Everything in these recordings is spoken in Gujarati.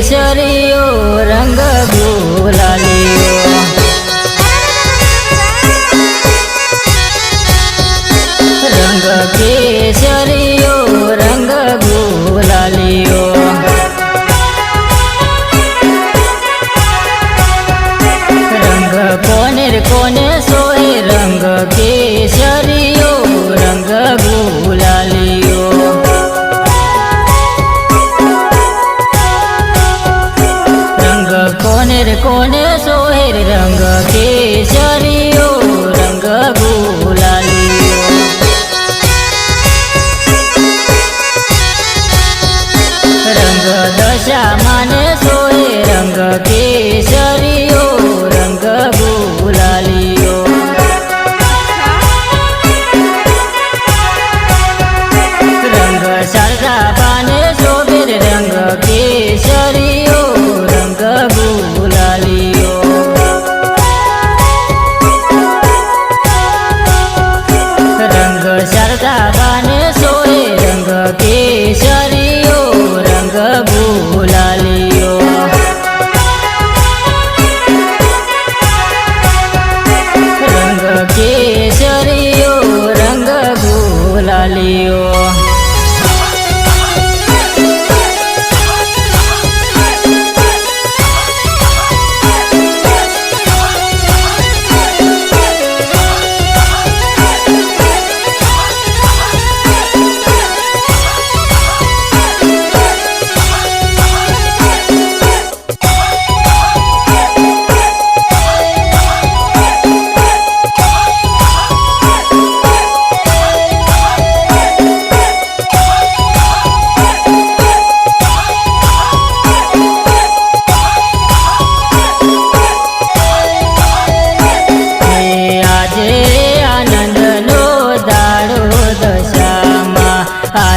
কেশরীয়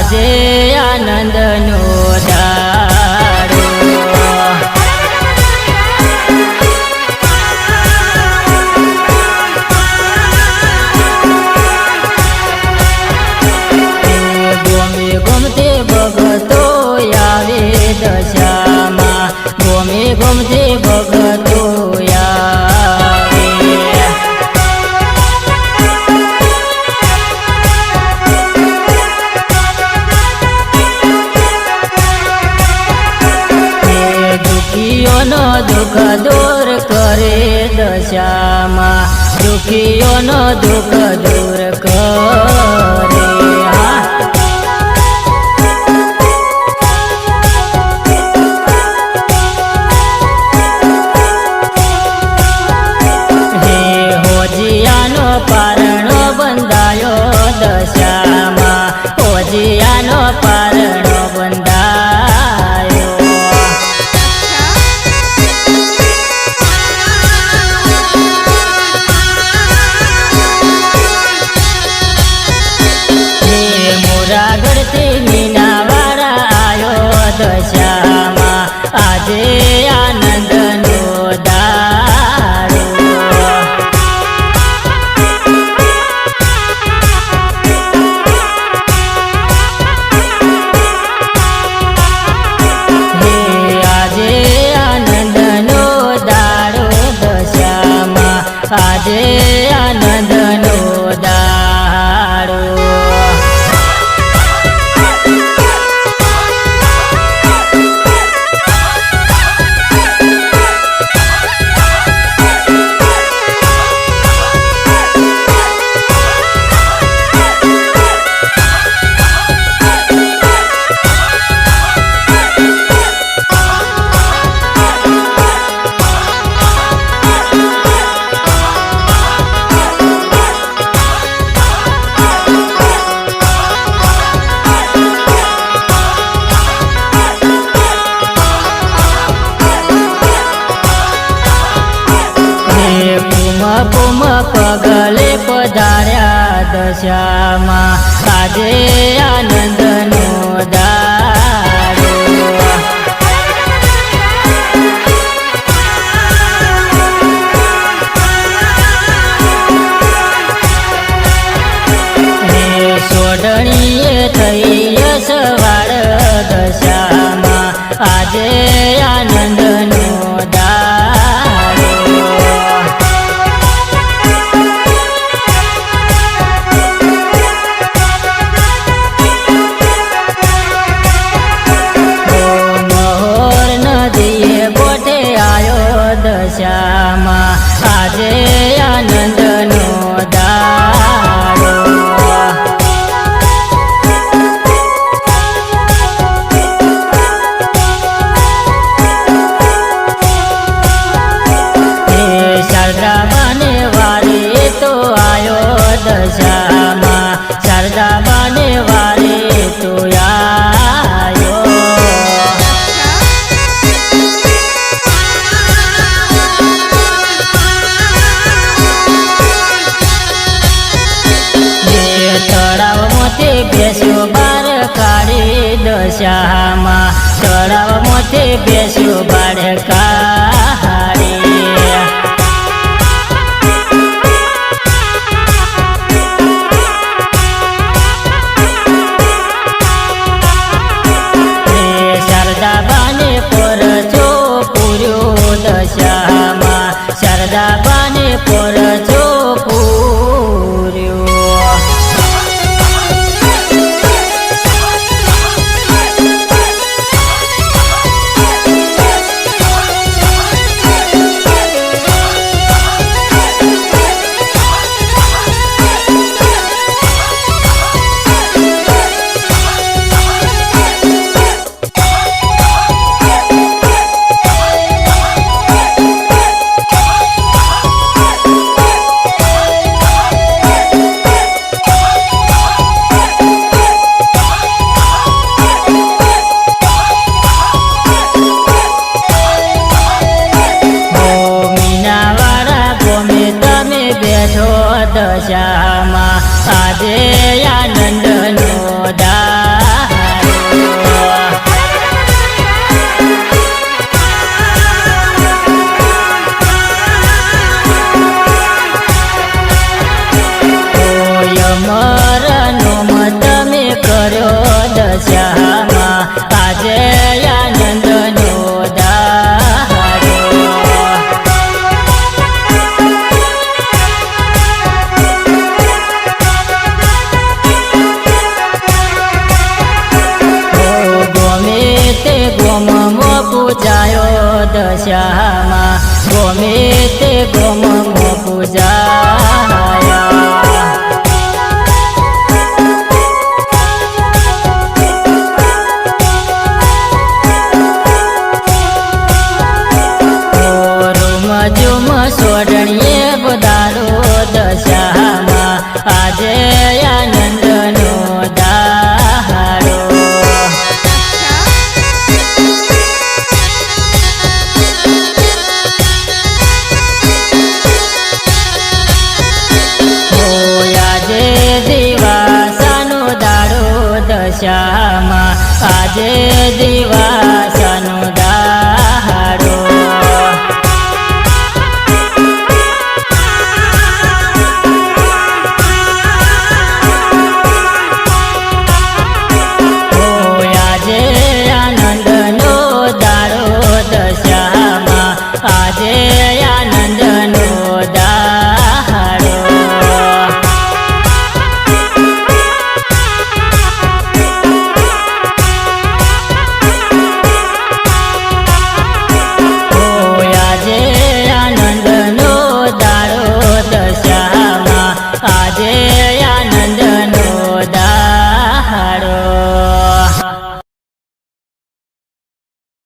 આજે આનંદનો દારો ગોમે ગમતે ભગતો આવે દશામાં. ગોમે ગમતે નો દુઃખ દૂર કરે દશામાં. દુખીઓનો દુઃખ દૂર કરે. હોજિયાનો પાર પગલે પધાર્યા દશામાં આજે આનંદનો દાડો. સોડણીએ થઈ yeah. શ્યામા તળાવ મોથી બેસું બાળક દશામાં આજે આનંદ દશામાં ગમે તે ગમ Yeah.